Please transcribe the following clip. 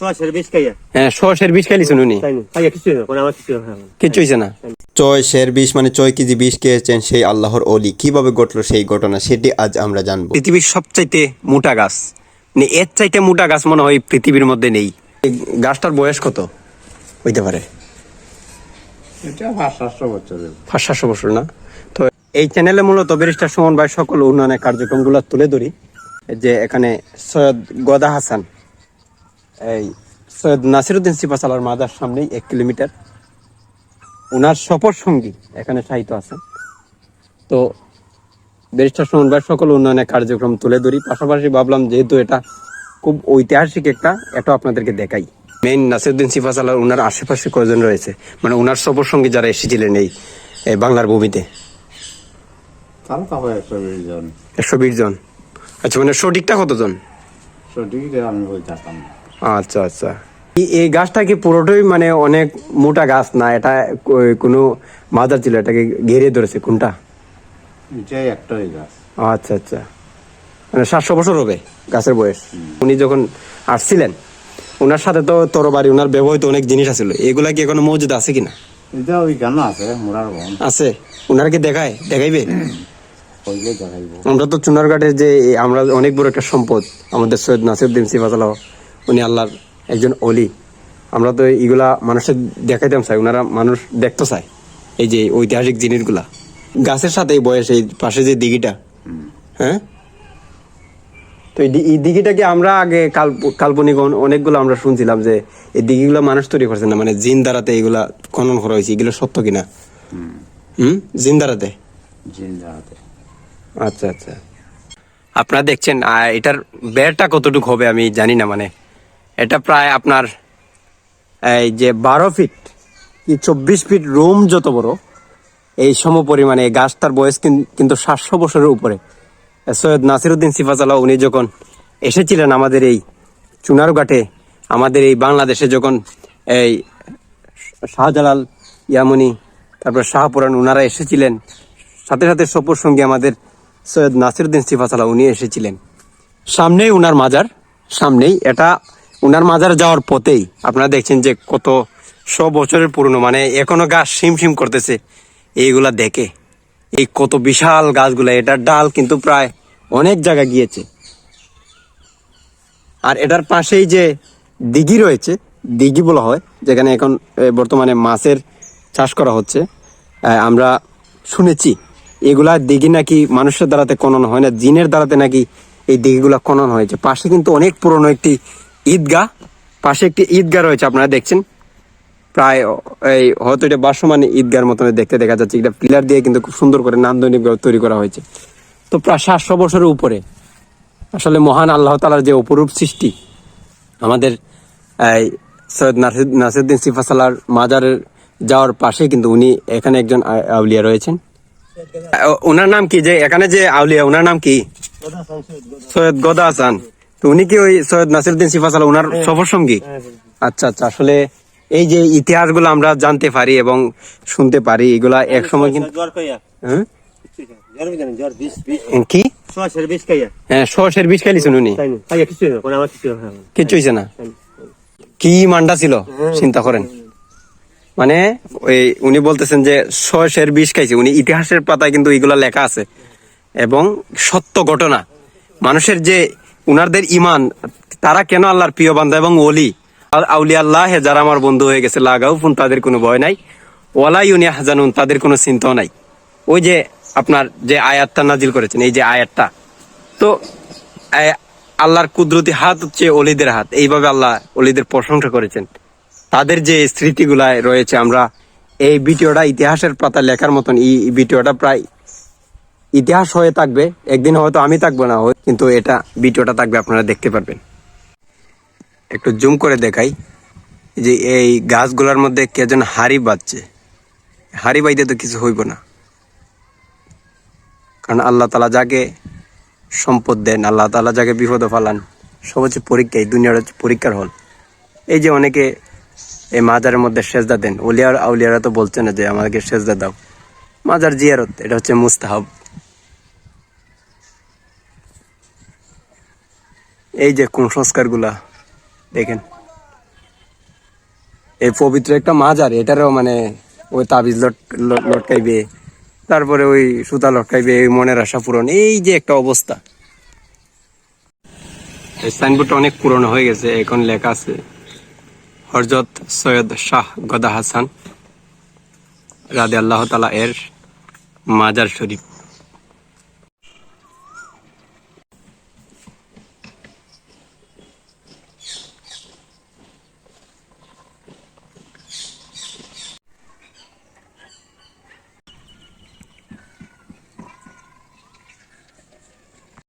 হ্যাঁ শোষের বিষ খাইলিছেন উনি? তাই না? খাইয়া কিছু না কোনো আমার কিছু না। কিচ্ছু হয়েছে না? চয় শের বিষ মানে চয় কেজি বিষ খেয়েছেন সেই আল্লাহর অলি কীভাবে ঘটলো সেই ঘটনা সেটি আজ আমরা জানব। পৃথিবীর সবচাইতে মোটা গাছ। মানে এর চাইতে মোটা গাছ মনে হয় পৃথিবীর মধ্যে নেই। গাছটার বয়স কত? হইতে পারে। পাঁচ সাতশো বছর না? তো এই চ্যানেলে মূলত ব্যারিস্টার সুমন ভাই সকল উন্নয়নের কার্যক্রমগুলো তুলে ধরি। যে এখানে সৈয়দ গদা হাসান। এই সৈয়দ নাসিরুদ্দিন সিপাসালার মাদার সামনেই এক কিলোমিটার। ওনার সফর সঙ্গী এখানে সাহিত্য আছেন তো ব্যারিস্টার সুমন ভাই সকল উন্নয়নের কার্যক্রম তুলে ধরি। পাশাপাশি ভাবলাম যেহেতু এটা খুব ঐতিহাসিক একটা এটা আপনাদেরকে দেখাই। মেইন নাসিরুদ্দিন সিফাসালার ওনার আশেপাশে কয়জন রয়েছে? মানে ওনার সফর সঙ্গী যারা এসেছিলেন এই বাংলার ভূমিতে? একশো বিশ জন। একশো বিশ জন। আচ্ছা মানে সঠিকটা কতজন? সঠিক আমি বলতাম না। আচ্ছা আচ্ছা। এই- গাছটা কি পুরোটাই মানে অনেক মোটা গাছ না? এটা কোনো মাদার ছিল এটাকে ঘিরে ধরেছে কোনটা? এটাই একটাই গাছ। আচ্ছা আচ্ছা। মানে সাতশো বছর হবে গাছের বয়স। উনি যখন আসছিলেন ওনার সাথে তো তরবারি ওনার ব্যবহৃত অনেক জিনিস আছিল এগুলা কি এখনও মজুদ আছে কিনা? এটা ওই গান আছে মোরার বন। আছে? ওনারা কি দেখায়? দেখাইবে? আমরা তো চুনারঘাটের যে আমরা অনেক বড় একটা সম্পদ আমাদের সৈয়দ নাসিরুদ্দিন সিফাতালাহ উনি আল্লাহর একজন অলি। আমরা তো এগুলা মানুষের দেখাইতাম চাই ওনারা মানুষ দেখতে চায় এই যে ঐতিহাসিক জিনিসগুলা। গাছের সাথে এই বয়স এই পাশে যে দিঘিটা হ্যাঁ? তো এই দিঘিটাকে আমরা আগে কাল্পনিক অনেকগুলো আমরা শুনছিলাম যে এই দিঘিগুলো মানুষ তৈরি করছে না? মানে জিন দ্বারাতে এগুলা খনন করা হয়েছে এগুলো সত্য কিনা? হুম। জিন দ্বারাতে আচ্ছা আচ্ছা। আপনারা দেখছেন এটার বেড়টা কতটুকু হবে আমি জানি না মানে এটা প্রায় আপনার, এই যে বারো ফিট কি চব্বিশ ফিট রুম যত বড়, এই সম পরিমাণে গাছটার বয়স কিন্তু সাতশো বছরের উপরে। সৈয়দ নাসিরুদ্দিন সিফাজালা উনি যখন এসেছিলেন আমাদের এই চুনারঘাটে আমাদের এই বাংলাদেশে যখন এই শাহজালাল ইয়ামনি, তারপর শাহপুরান ওনারা এসেছিলেন, সাথে সাথে সপুর সঙ্গে আমাদের সৈয়দ নাসিরুদ্দিন সিফাসালা উনি এসেছিলেন। সামনেই উনার মাজার, সামনেই এটা উনার মাজার যাওয়ার পথেই আপনারা দেখছেন যে কত শ বছরের পুরনো মানে এখনও গাছ শিম শিম করতেছে। এইগুলা দেখে এই কত বিশাল গাছগুলা এটার ডাল কিন্তু প্রায় অনেক জায়গা গিয়েছে। আর এটার পাশেই যে দিঘি রয়েছে, দিঘি বলা হয়, যেখানে এখন বর্তমানে মাছের চাষ করা হচ্ছে আমরা শুনেছি, এগুলা দিঘি নাকি মানুষের দ্বারাতে খনন হয় না, জিনের দ্বারাতে নাকি এই দিঘিগুলা খনন হয়েছে পাশে কিন্তু অনেক পুরনো একটি ঈদগাহ, পাশে একটি ঈদগাহ রয়েছে, আপনারা দেখছেন। প্রায় এই হয়তো এটা বাসমান ঈদগার মতন দেখতে দেখা যাচ্ছে। এটা পিলার দিয়ে কিন্তু খুব সুন্দর করে নান্দনিক তৈরি করা হয়েছে। তো প্রায় সাতশো বছরের উপরে, আসলে মহান আল্লাহ তালার যে অপরূপ সৃষ্টি, আমাদের এই সৈয়দ নাসির- নাসিরুদ্দিন সিফাসালার মাজারের যাওয়ার পাশে কিন্তু উনি এখানে একজন আউলিয়া রয়েছেন। ওনার নাম কি যে, এখানে যে আউলিয়া, ওনার নাম কি? সৈয়দ গদা হাসান। তো উনি কি ওই সৈয়দ নাসিরুদ্দিন সিফাসালা ওনার সফর সঙ্গী আচ্ছা আচ্ছা আসলে এই যে ইতিহাসগুলো আমরা জানতে পারি এবং শুনতে পারি এগুলা এক সময় কিন্তু হ্যাঁ? কি? হ্যাঁ খাইলিছেন উনি? কিছু হয় হয়েছে না। কি মান্ডা ছিল? চিন্তা করেন। মানে ওই উনি বলতেছেন যে ছয়শের বিষ খাইছে। উনি ইতিহাসের পাতায় কিন্তু এগুলা লেখা আছে। এবং সত্য ঘটনা। মানুষের যে উনারদের ইমান তারা কেন আল্লাহর প্রিয় বান্ধা এবং ওলি? আর আউলিয়া আল্লাহ যারা আমার বন্ধু হয়ে গেছে, লাগাও, ফোন তাদের কোনো ভয় নাই। ওয়ালা ইউনিয়া হাজানুন তাদের কোনো চিন্তাও নাই। ওই যে আপনার যে আয়াতটা নাজিল করেছেন, এই যে আয়াতটা। তো আল্লাহর কুদরতি হাত হচ্ছে অলিদের হাত। এইভাবে আল্লাহ অলিদের প্রশংসা করেছেন। তাদের যে স্মৃতিগুলা রয়েছে আমরা, এই ভিডিওটা ইতিহাসের পাতা লেখার মতন, এই ভিডিওটা প্রায় ইতিহাস হয়ে থাকবে, একদিন হয়তো আমি থাকব না কিন্তু এটা ভিডিওটা থাকবে, আপনারা দেখতে পারবেন। একটু জুম করে দেখাই, যে এই গাছগুলোর মধ্যে কেজন হাড়ি বাজছে হাড়ি বাইতে তো কিছু হইব না। কারণ আল্লাহ তালা যাকে সম্পদ দেন, আল্লাহ তালা যাকে বিপদ ফালান, সব হচ্ছে পরীক্ষা, এই দুনিয়ার হচ্ছে পরীক্ষার হল। এই যে অনেকে এই মাজারের মধ্যে সেজদা দেন ওলিয়ার আউলিয়ারা তো বলছে না যে আমাদেরকে সেজদা দাও। মাজার জিয়ারত, এটা হচ্ছে মুস্তাহাব। এই যে কুসংস্কারগুলা দেখেন। এই পবিত্র একটা মাজার, এটারও মানে ওই তাবিজ লটকাইবে, তারপরে ওই সুতা লটকাইবে, এই মনের আশা পূরণ, এই যে একটা অবস্থা। এই সাইনবোর্ডটা অনেক পুরনো হয়ে গেছে, এখন লেখা আছে হরজত সৈয়দ শাহ গদা হাসান রাদে আল্লাহ তালা এর মাজার শরীফ।